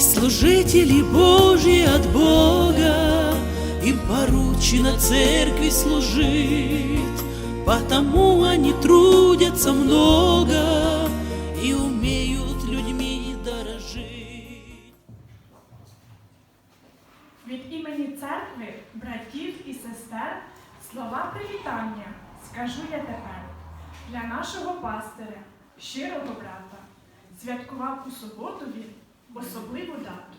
служители Божьи от Бога, им поручено церкви служить, потому они трудятся много и умеют людьми дорожить. Від імені церкви, братів і сестер, слова привітання скажу я тепер для нашого пастиря, щирого брата, святкував у суботу він Особливу дату.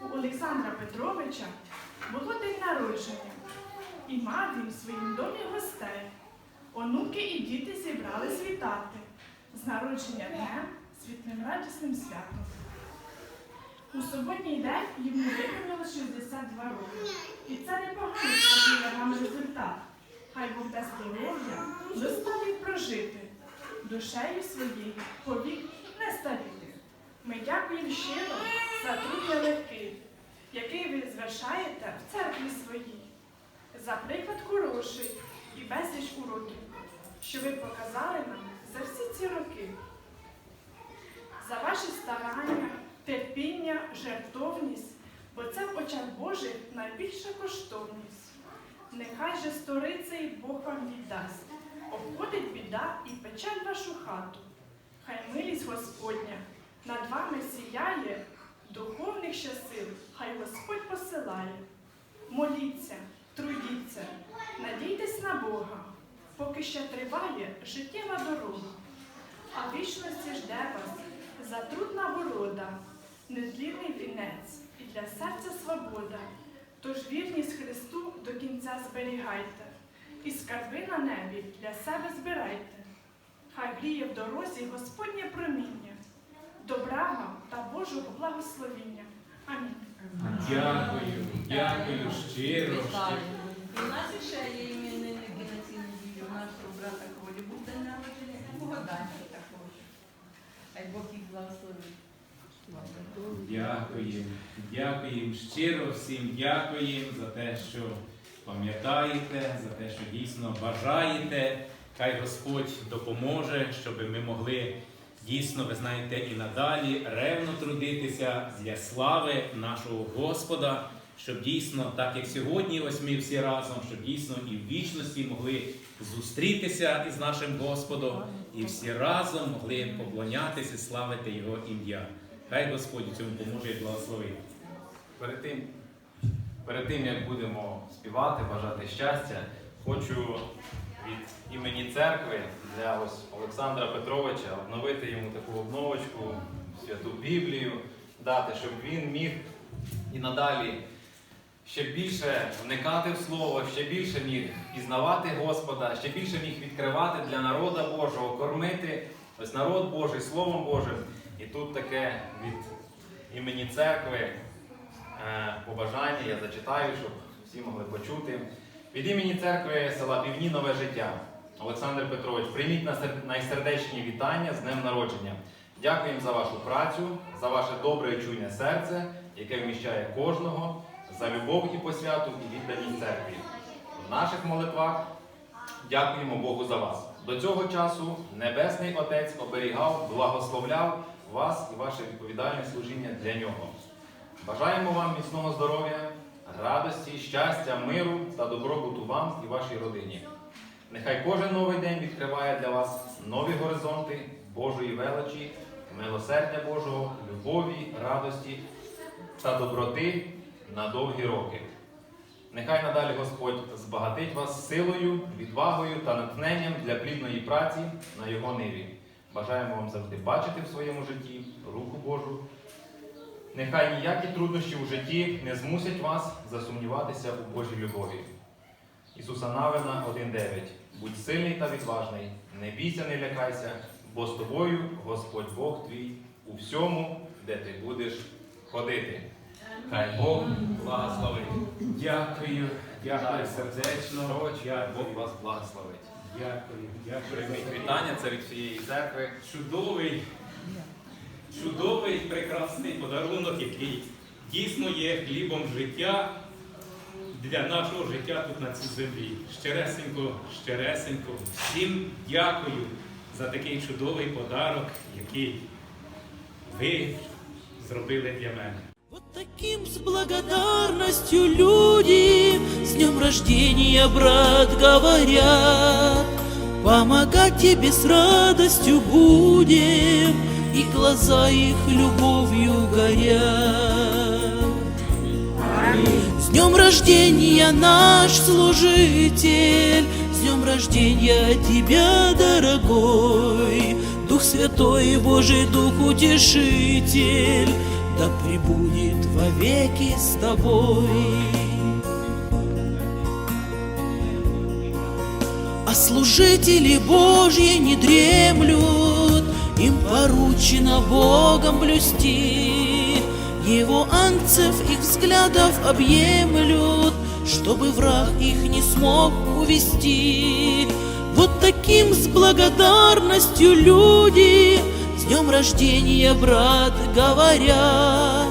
У Олександра Петровича було день народження, і мав він в своїм домі гостей. Онуки і діти зібрались вітати з народження днем, світлим радісним святом. У суботній день йому виповнилось 62 роки. І це непоганий складний нам результат. Хай Бог дасть здоров'я, доставить прожити, душею своєю повік. Ми дякуємо щиро за труд нелегкий, який ви звершаєте в церкві своїй. За приклад хороший і безліч уроків, що ви показали нам за всі ці роки за ваші старання, терпіння, жертовність, бо це в очах Божих найбільша коштовність. Нехай же сторицей Бог вам віддасть, обходить біда і печаль вашу хату. Хай милість Господня над вами сіяє, духовних щасил, хай Господь посилає. Моліться, трудіться, надійтесь на Бога, поки ще триває життєва дорога. А вічності жде вас за труд нагорода, незлірний вінець і для серця свобода. Тож вірність Христу до кінця зберігайте, і скарби на небі для себе збирайте. Хай гріє в дорозі Господнє проміння, добра вам та Божого благословіння. Амінь. Дякую, дякую щиро. У нас ще є іменинники на цій неділі. У нашого брата Колі був день народження, і Богданчика також. Хай Бог їх благословить. Дякую, дякуємо щиро всім дякуємо за те, що пам'ятаєте, за те, що дійсно бажаєте. Хай Господь допоможе, щоб ми могли дійсно, ви знаєте, і надалі ревно трудитися для слави нашого Господа, щоб дійсно, так як сьогодні, ось ми всі разом, щоб дійсно і в вічності могли зустрітися із нашим Господом, і всі разом могли поклонятися, славити Його ім'я. Хай Господь цьому поможе і благословить. Перед тим, перед тим, як будемо співати, бажати щастя, хочу від імені церкви для ось Олександра Петровича обновити йому таку обновочку, святу Біблію, дати, щоб він міг і надалі ще більше вникати в слово, ще більше міг пізнавати Господа, ще більше міг відкривати для народа Божого, кормити ось народ Божий Словом Божим. І тут таке від імені церкви е, побажання я зачитаю, щоб всі могли почути. Від імені церкви села Півні Нове життя. Олександр Петрович, прийміть найсердечні вітання з днем народження. Дякуємо за вашу працю, за ваше добре і чуйне серце, яке вміщає кожного, за любов і посвяту і відданість церкві. В наших молитвах дякуємо Богу за вас. До цього часу Небесний Отець оберігав, благословляв вас і ваше відповідальне служіння для нього. Бажаємо вам міцного здоров'я, радості, щастя, миру та добробуту вам і вашій родині. Нехай кожен новий день відкриває для вас нові горизонти Божої величі, милосердя Божого, любові, радості та доброти на довгі роки. Нехай надалі Господь збагатить вас силою, відвагою та натхненням для плідної праці на його ниві. Бажаємо вам завжди бачити в своєму житті руку Божу. Нехай ніякі труднощі у житті не змусять вас засумніватися у Божій любові. Ісуса Навина 1.9. Будь сильний та відважний, не бійся, не лякайся, бо з тобою Господь Бог твій у всьому, де ти будеш ходити. Хай Бог благословить. Дякую, дякую сердечно. Бог вас благословить. дякую, дякую. Вітання, це від всієї церкви. Чудовий, чудовий, прекрасний подарунок, який дійсно є хлібом життя для нашого життя тут на цій землі. Щересенько, щересенько. Всім дякую за такий чудовий подарок, який ви зробили для мене. Вот таким с благодарностью люди С днем рождения, брат, говорят Помогать тебе с радостью будем И глаза их любовью горят. С днем рождения, наш служитель! С днем рождения тебя, дорогой! Дух Святой, Божий Дух Утешитель! Да пребудет вовеки с тобой! А служители Божьи не дремлют, Им поручено Богом блюсти. Его анцев их взглядов объемлют, Чтобы враг их не смог увести. Вот таким с благодарностью люди С днем рождения, брат, говорят,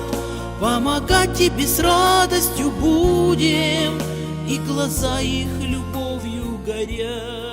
Помогать тебе с радостью будем, И глаза их любовью горят.